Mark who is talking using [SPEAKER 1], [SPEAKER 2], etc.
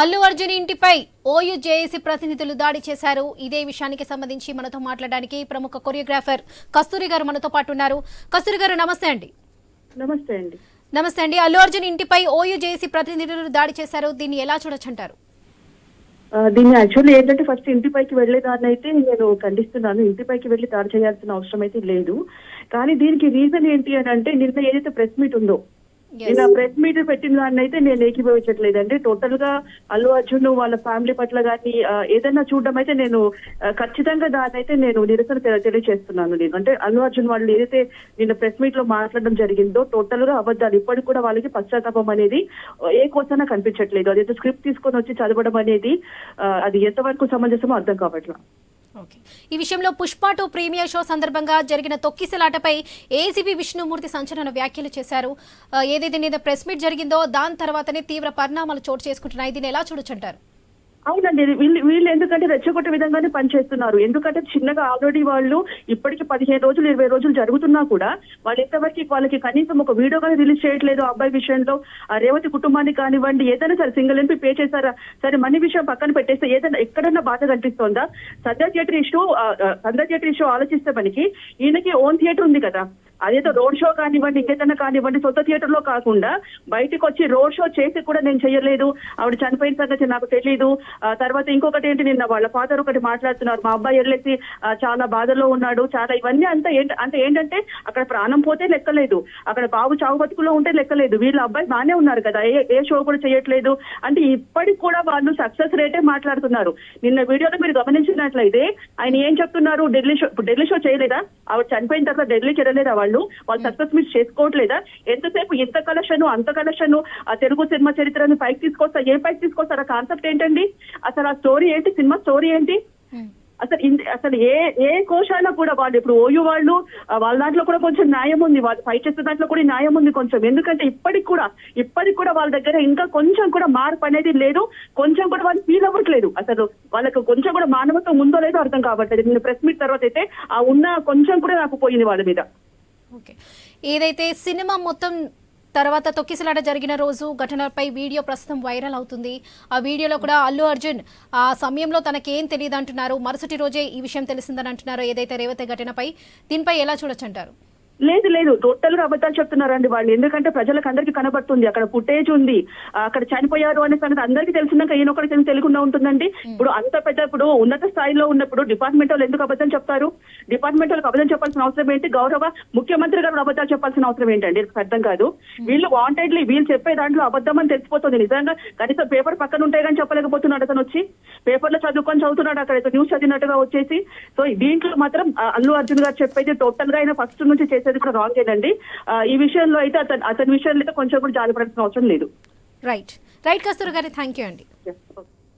[SPEAKER 1] అల్లు అర్జున్ ఇంటిపై OU JAC ప్రతినిధులు దాడి చేశారు. ఇదే విషయానికి సంబంధించి మనతో మాట్లాడడానికి ప్రముఖ కొరియోగ్రాఫర్ కస్తూరి గారు మనతో పాటు ఉన్నారు. కస్తూరి గారు నమస్తే అండి.
[SPEAKER 2] నమస్తే అండి.
[SPEAKER 1] నమస్తే అండి. అల్లు అర్జున్ ఇంటిపై ఓయూ జేఏసీ ప్రతినిధులు దాడి చేశారు. దీన్ని ఎలా చూడొచ్చంటారు?
[SPEAKER 2] దీన్ని యాక్చువల్లీ ఏంటంటే ఫస్ట్ ఇంటిపైకి వెళ్ళేదాన్ని అయితే నేను ఖండిస్తున్నాను. ఇంటిపైకి వెళ్ళి దాడి చేయాల్సిన అవసరం అయితే లేదు. కానీ దీనికి రీజన్ ఏంటి అని అంటే నిన్న ఏదైతే ప్రెస్ మీట్ ఉందో
[SPEAKER 1] Yes.
[SPEAKER 2] ప్రెస్ మీట్ పెట్టిన దాన్ని అయితే నేను ఏకీభవించట్లేదండి. టోటల్గా అల్లు అర్జున్ వాళ్ళ ఫ్యామిలీ పట్ల కానీ ఏదైనా చూడడం అయితే నేను ఖచ్చితంగా దాన్ని అయితే నేను నిరసన తె- తెలియజేస్తున్నాను నేను. అంటే అల్లు అర్జున్ వాళ్ళు ఏదైతే నిన్న ప్రెస్ మీట్లో మాట్లాడడం జరిగిందో టోటల్గా అబద్ధాలు ఇప్పటికి కూడా వాళ్ళకి పశ్చాత్తాపం అనేది ఏ కోసమైనా కనిపించట్లేదు. అదైతే స్క్రిప్ట్ తీసుకొని వచ్చి చదవడం అనేది అది ఎంతవరకు సమంజసమో అర్థం కావట్లేదు
[SPEAKER 1] ఈ విషయంలో పుష్ప టూ ప్రీమియర్ షో సందర్భంగా జరిగిన తొక్కిసలాటపై ఏసీబీ విష్ణుమూర్తి సంచలన వ్యాఖ్యలు చేశారు. ఏదైతే నిన్న ప్రెస్ మీట్ జరిగిందో దాని తర్వాతనే తీవ్ర పరిణామాలు చోటు చేసుకుంటున్నాయి. దీన్ని ఎలా చూడొచ్చంటారు
[SPEAKER 2] అవునండి వీళ్ళు వీళ్ళు ఎందుకంటే రెచ్చగొట్టే విధంగానే పనిచేస్తున్నారు. ఎందుకంటే చిన్నగా ఆల్రెడీ వాళ్ళు ఇప్పటికి పదిహేను రోజులు ఇరవై రోజులు జరుగుతున్నా కూడా వాళ్ళు ఎంతవరకు వాళ్ళకి కనీసం ఒక వీడియో కానీ రిలీజ్ చేయట్లేదు ఆ అబ్బాయి విషయంలో. ఆ రేవతి కుటుంబానికి కానివ్వండి ఏదైనా సరే సింగిల్ ఎంపీ పే చేశారా? సరే మనీ విషయం పక్కన పెట్టేస్తే ఏదైనా ఎక్కడన్నా బాధ కనిపిస్తోందా? Sandhya theatre issue Sandhya theatre issue ఆలోచిస్తే మనకి ఈయనకి ఓన్ థియేటర్ ఉంది కదా. అదేదో రోడ్ షో కానివ్వండి ఇంకేదైనా కానివ్వండి సొంత థియేటర్లో కాకుండా బయటకు వచ్చి రోడ్ షో చేసి కూడా నేను చేయలేదు. ఆవిడ చనిపోయిన సంగతి నాకు తెలియదు ఆ తర్వాత ఇంకొకటి ఏంటి నిన్న వాళ్ళ ఫాదర్ ఒకటి మాట్లాడుతున్నారు. మా అబ్బాయి వెళ్ళేసి చాలా బాధలో ఉన్నాడు. చాలా ఇవన్నీ అంతా ఏంటి అంటే ఏంటంటే అక్కడ ప్రాణం పోతే లెక్కలేదు. అక్కడ బాబు చావు బతుకులో ఉంటే లెక్కలేదు. వీళ్ళ అబ్బాయి బాగానే ఉన్నారు కదా. ఏ ఏ షో కూడా చేయట్లేదు. అంటే ఇప్పటికి కూడా వాళ్ళు సక్సెస్ రేటే మాట్లాడుతున్నారు. నిన్న వీడియోలో మీరు గమనించినట్లయితే ఆయన ఏం చెప్తున్నారు? ఢిల్లీ షో ఢిల్లీ షో చేయలేదా? ఆవిడ చనిపోయిన తర్వాత ఢిల్లీ చేయలేదా వాళ్ళు? వాళ్ళు సక్సెస్ మీరు చేసుకోవట్లేదా? ఎంతసేపు ఇంత కలెక్షన్ అంత కలెక్షన్ ఆ తెలుగు సినిమా చరిత్రను పైకి తీసుకొస్తా ఏ పైకి తీసుకొస్తారు? ఆ కాన్సెప్ట్ ఏంటండి? అసలు ఆ స్టోరీ ఏంటి? సినిమా స్టోరీ ఏంటి? అసలు ఇన్- అసలు ఏ ఏ కోశాన కూడా వాళ్ళు ఇప్పుడు ఓయూ వాళ్ళు వాళ్ళ దాంట్లో కూడా కొంచెం న్యాయం ఉంది. వాళ్ళు ఫైట్ చేసే దాంట్లో కూడా న్యాయం ఉంది కొంచెం. ఎందుకంటే ఇప్పటికి కూడా ఇప్పటికి కూడా వాళ్ళ దగ్గర ఇంకా కొంచెం కూడా మార్పు అనేది లేదు. కొంచెం కూడా వాళ్ళు ఫీల్ అవ్వట్లేదు. అసలు వాళ్ళకి కొంచెం కూడా మానవత్వం ఉందో లేదో అర్థం కావట్లేదు. నేను ప్రెస్ మీట్ తర్వాత అయితే ఆ ఉన్న కొంచెం కూడా నాకు పోయింది వాళ్ళ మీద.
[SPEAKER 1] ఓకే. ఏదైతే సినిమా మొత్తం తర్వాత తొక్కిసలాట జరిగిన రోజు ఘటనపై వీడియో ప్రస్తుతం వైరల్ అవుతుంది. ఆ వీడియోలో కూడా అల్లు అర్జున్ ఆ సమయంలో తనకేం తెలియదు అంటున్నారు మరుసటి రోజే ఈ విషయం తెలిసిందని అంటున్నారు. ఏదైతే రేవతి ఘటనపై దీనిపై ఎలా చూడొచ్చు అంటారు?
[SPEAKER 2] లేదు లేదు. టోటల్గా అబద్ధాలు చెప్తున్నారండి వాళ్ళు. ఎందుకంటే ప్రజలకు అందరికీ కనబడుతుంది. అక్కడ ఫుటేజ్ ఉంది. అక్కడ చనిపోయారు అనే సంగతి అందరికీ తెలిసినాక ఈయన తెలిసి తెలియకుండా ఉంటుందండి? ఇప్పుడు అంత పెద్ద ఇప్పుడు ఉన్నత స్థాయిలో ఉన్నప్పుడు డిపార్ట్మెంట్ వాళ్ళు ఎందుకు అబద్ధం చెప్తారు? డిపార్ట్మెంట్ వాళ్ళకి అబద్ధం చెప్పాల్సిన అవసరం ఏంటి? గౌరవ ముఖ్యమంత్రి గారు అబద్ధాలు చెప్పాల్సిన అవసరం ఏంటండి? అర్థం కాదు. వీళ్ళు వాంటెడ్లీ వీళ్ళు చెప్పే దాంట్లో అబద్ధం అని తెలిసిపోతుంది. నిజంగా కనీసం పేపర్ పక్కన ఉంటాయి కానీ చెప్పలేకపోతున్నాడు అతను వచ్చి. పేపర్లో చదువుకొని చదువుతున్నాడు అక్కడ. న్యూస్ చదివినట్టుగా వచ్చేసి. సో దీంట్లో మాత్రం అల్లు అర్జున్ గారు చెప్పేది టోటల్గా ఆయన ఫస్ట్ నుంచి చేసేది కూడా రాంగ్ ఏనండి ఈ విషయంలో అయితే అతను అతని విషయంలో అయితే కొంచెం కూడా జాలిపడాల్సిన అవసరం లేదు.
[SPEAKER 1] రైట్ రైట్ కస్తూరి గారి థ్యాంక్ యూ అండి.